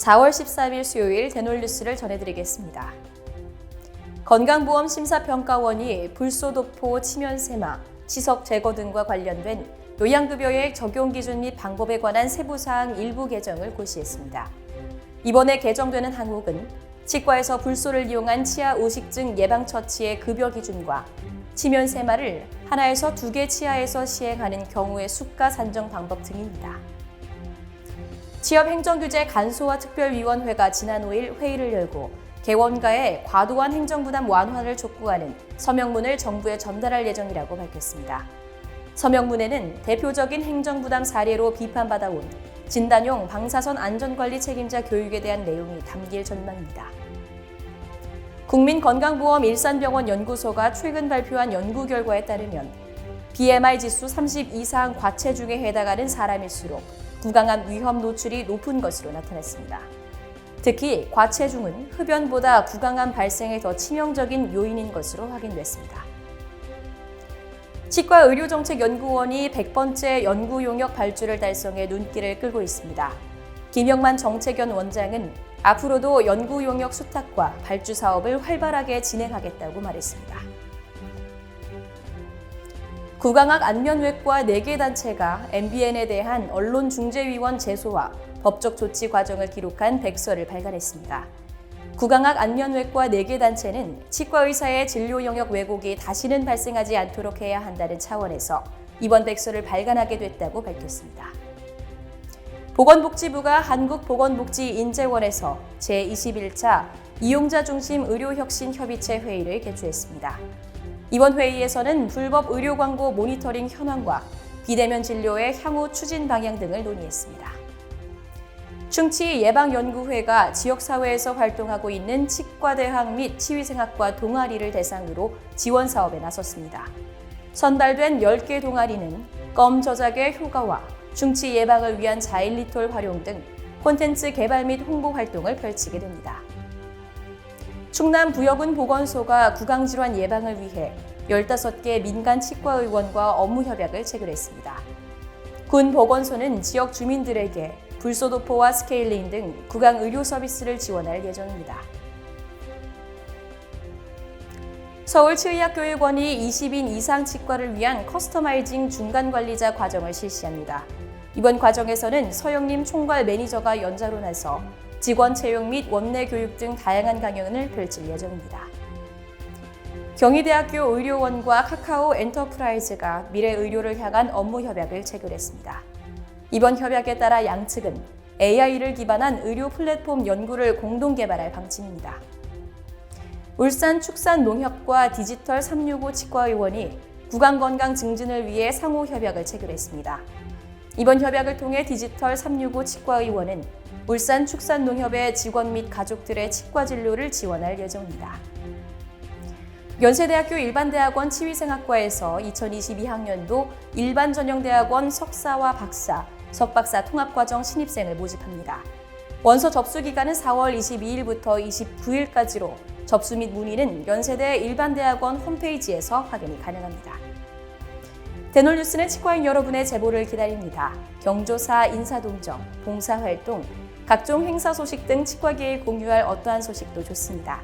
4월 13일 수요일 대놀뉴스를 전해드리겠습니다. 건강보험 심사평가원이 불소도포, 치면세마, 치석 제거 등과 관련된 요양급여액 적용 기준 및 방법에 관한 세부사항 일부 개정을 고시했습니다. 이번에 개정되는 항목은 치과에서 불소를 이용한 치아 우식증 예방 처치의 급여 기준과 치면세마를 하나에서 두 개 치아에서 시행하는 경우의 수가 산정 방법 등입니다. 취업행정규제 간소화 특별위원회가 지난 5일 회의를 열고 개원가의 과도한 행정부담 완화를 촉구하는 서명문을 정부에 전달할 예정이라고 밝혔습니다. 서명문에는 대표적인 행정부담 사례로 비판받아온 진단용 방사선 안전관리 책임자 교육에 대한 내용이 담길 전망입니다. 국민건강보험 일산병원 연구소가 최근 발표한 연구 결과에 따르면 BMI 지수 30 이상 과체 중에 해당하는 사람일수록 구강암 위험 노출이 높은 것으로 나타났습니다. 특히 과체중은 흡연보다 구강암 발생에 더 치명적인 요인인 것으로 확인됐습니다. 치과의료정책연구원이 100번째 연구 용역 발주를 달성해 눈길을 끌고 있습니다. 김영만 정책연 원장은 앞으로도 연구 용역 수탁과 발주 사업을 활발하게 진행하겠다고 말했습니다. 구강학 안면외과 4개 단체가 MBN에 대한 언론중재위원 제소와 법적 조치 과정을 기록한 백서를 발간했습니다. 구강학 안면외과 4개 단체는 치과 의사의 진료 영역 왜곡이 다시는 발생하지 않도록 해야 한다는 차원에서 이번 백서를 발간하게 됐다고 밝혔습니다. 보건복지부가 한국보건복지인재원에서 제21차 이용자 중심 의료혁신 협의체 회의를 개최했습니다. 이번 회의에서는 불법 의료 광고 모니터링 현황과 비대면 진료의 향후 추진 방향 등을 논의했습니다. 충치 예방연구회가 지역사회에서 활동하고 있는 치과대학 및 치위생학과 동아리를 대상으로 지원 사업에 나섰습니다. 선발된 10개 동아리는 껌 저작의 효과와 충치 예방을 위한 자일리톨 활용 등 콘텐츠 개발 및 홍보 활동을 펼치게 됩니다. 충남 부여군 보건소가 구강질환 예방을 위해 15개 민간 치과의원과 업무 협약을 체결했습니다. 군 보건소는 지역 주민들에게 불소도포와 스케일링 등 구강 의료 서비스를 지원할 예정입니다. 서울치의학교육원이 20인 이상 치과를 위한 커스터마이징 중간관리자 과정을 실시합니다. 이번 과정에서는 서영림 총괄 매니저가 연자로 나서 직원 채용 및 원내 교육 등 다양한 강연을 펼칠 예정입니다. 경희대학교 의료원과 카카오 엔터프라이즈가 미래 의료를 향한 업무 협약을 체결했습니다. 이번 협약에 따라 양측은 AI를 기반한 의료 플랫폼 연구를 공동 개발할 방침입니다. 울산 축산농협과 디지털 365 치과의원이 구강건강 증진을 위해 상호 협약을 체결했습니다. 이번 협약을 통해 디지털 365 치과의원은 울산 축산농협의 직원 및 가족들의 치과 진료를 지원할 예정입니다. 연세대학교 일반대학원 치위생학과에서 2022학년도 일반 전형대학원 석사와 박사, 석박사 통합과정 신입생을 모집합니다. 원서 접수 기간은 4월 22일부터 29일까지로 접수 및 문의는 연세대 일반대학원 홈페이지에서 확인이 가능합니다. 대놀뉴스는 치과인 여러분의 제보를 기다립니다. 경조사 인사동정, 봉사활동, 각종 행사 소식 등 치과계에 공유할 어떠한 소식도 좋습니다.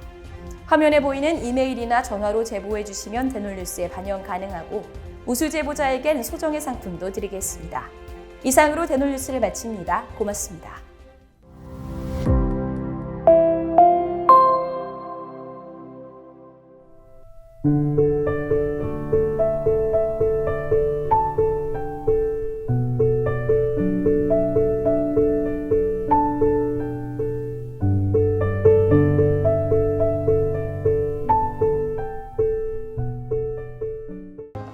화면에 보이는 이메일이나 전화로 제보해 주시면 대놀뉴스에 반영 가능하고 우수 제보자에겐 소정의 상품도 드리겠습니다. 이상으로 대놀뉴스를 마칩니다. 고맙습니다.